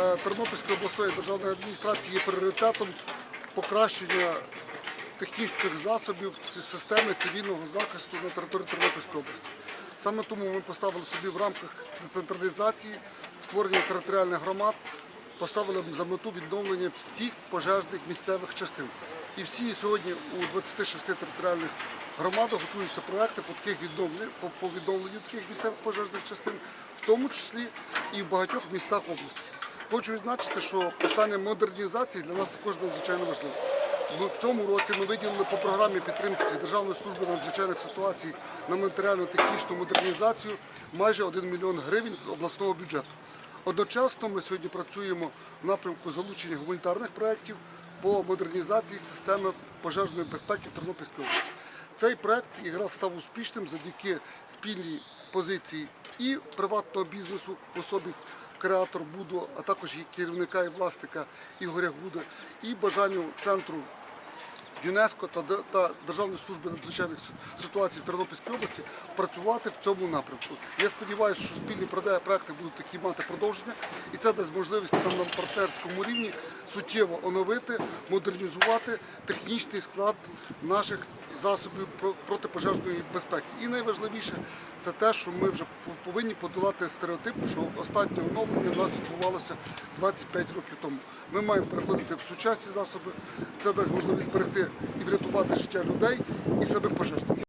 Тернопільської обласної державної адміністрації є пріоритетом покращення технічних засобів системи цивільного захисту на території Тернопільської області. Саме тому ми поставили собі в рамках децентралізації створення територіальних громад, поставили за мету відновлення всіх пожежних місцевих частин. І всі сьогодні у 26 територіальних громадах готуються проекти по таких відновленнях, по, по відновленню таких місцевих пожежних частин, в тому числі і в багатьох містах області. Хочу відзначити, що питання модернізації для нас також надзвичайно важливе. В цьому році ми виділили по програмі підтримки Державної служби надзвичайних ситуацій на матеріально-технічну модернізацію майже 1 мільйон гривень з обласного бюджету. Одночасно ми сьогодні працюємо в напрямку залучення гуманітарних проєктів по модернізації системи пожежної безпеки в Тернопільській області. Цей проект якраз став успішним завдяки спільній позиції і приватного бізнесу в особі креатор Буду, а також і керівника і власника Ігоря Гуда, і бажанню центру ЮНЕСКО та, та Державної служби надзвичайних ситуацій в Тернопільській області працювати в цьому напрямку. Я сподіваюся, що спільні проекти будуть такі мати продовження, і це дасть можливість нам на партнерському рівні суттєво оновити, модернізувати технічний склад наших засобів про- протипожежної безпеки. І найважливіше це те, що ми вже повинні подолати стереотип, що останнє оновлення у нас відбувалося 25 років тому. Ми маємо переходити в сучасні засоби. Це дасть можливість зберегти і врятувати життя людей і самих пожежників.